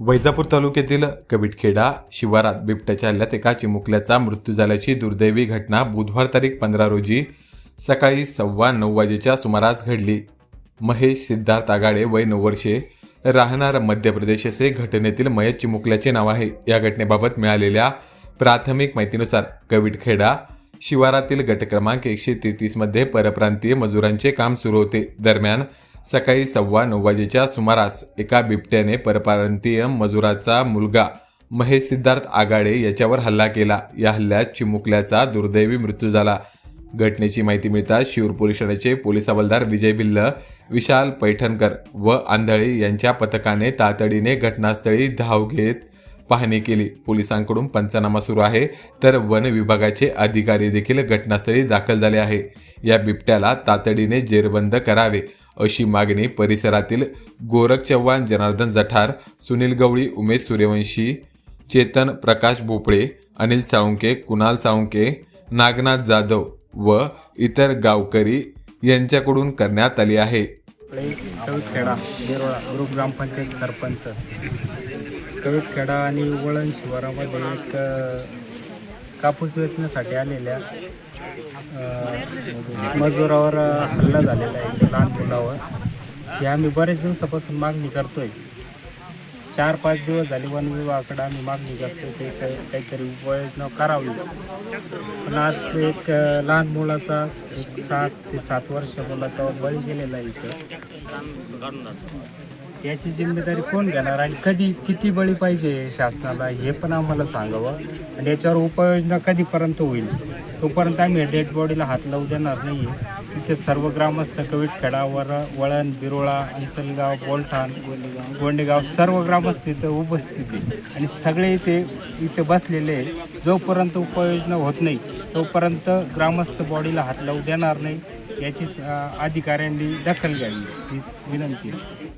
वैजापूर तालुक्यातील कविटखेडा शिवारात बिबट्याच्या हल्ल्यात एका चिमुकल्याचा मृत्यू झाल्याची दुर्दैवी घटना बुधवार तारीख पंधरा रोजी सकाळी सव्वा नऊ वाजेच्या सुमारास घडली. महेश सिद्धार्थ आगाडे वय नऊ वर्षे राहणार मध्य प्रदेश असे घटनेतील मयत चिमुकल्याचे नाव आहे. या घटनेबाबत मिळालेल्या प्राथमिक माहितीनुसार कविटखेडा शिवारातील गट क्रमांक एकशे तेहतीसमध्ये परप्रांतीय मजुरांचे काम सुरू होते. दरम्यान सकाळी सव्वा नऊ वाजेच्या सुमारास एका बिबट्याने परप्रांतीय मजुराचा मुलगा महेश सिद्धार्थ आगाडे याच्यावर हल्ला केला. या हल्ल्यात चिमुकल्याचा दुर्दैवी मृत्यू झाला. घटनेची माहिती मिळताच शिरूर पोलीस ठाण्याचे पोलीस हवालदार विजय बिल्ल विशाल पैठणकर व आंधळे यांच्या पथकाने तातडीने घटनास्थळी धाव घेत पाहणी केली. पोलिसांकडून पंचनामा सुरू आहे तर वन विभागाचे अधिकारी देखील घटनास्थळी दाखल झाले आहे. या बिबट्याला तातडीने जेरबंद करावे. अशी मागणी परिसरातील गोरख चव्हाण जनार्दन जठार सुनील गवळी उमेश सूर्यवंशी चेतन प्रकाश भोपळे अनिल साळुंके कुणाल साळुंके नागनाथ जाधव व इतर गावकरी यांच्याकडून करण्यात आली आहे. कवितखेडा बिरोळा ग्रुप ग्रामपंचायत सरपंच. कवितखेडा आणि वळण शिवारामध्ये एक कापूस वेचण्यासाठी आलेल्या मजुरावर हल्ला झालेला आहे लहान मुलावर. हे आम्ही बरेच दिवसापासून मागणी करतोय. चार पाच दिवस झाले वन विभागाकडे आम्ही मागणी करतोय ते काही- काहीतरी उपाययोजना करावी. पण आज एक लहान मुलाचा एक सात ते सात वर्ष मुलाचा बळी गेलेला आहे इथं. याची जिम्मेदारी कोण घेणार आणि कधी किती बळी पाहिजे शासनाला हे पण आम्हाला सांगावं. आणि याच्यावर उपाययोजना कधीपर्यंत होईल? तोपर्यंत आम्ही डेड बॉडीला हात लावू देणार नाही इथे सर्व ग्रामस्थ कविटखेडा वर वळण बिरोळा अंचलगाव बोलठाण गोंडेगाव सर्व ग्रामस्थ इथं उपस्थित आहे. आणि सगळे इथे इथे बसलेले जोपर्यंत उपाययोजना होत नाही तोपर्यंत ग्रामस्थ बॉडीला हात लावू देणार नाही. याची अधिकाऱ्यांनी दखल घ्यावी. ही विनंती आहे.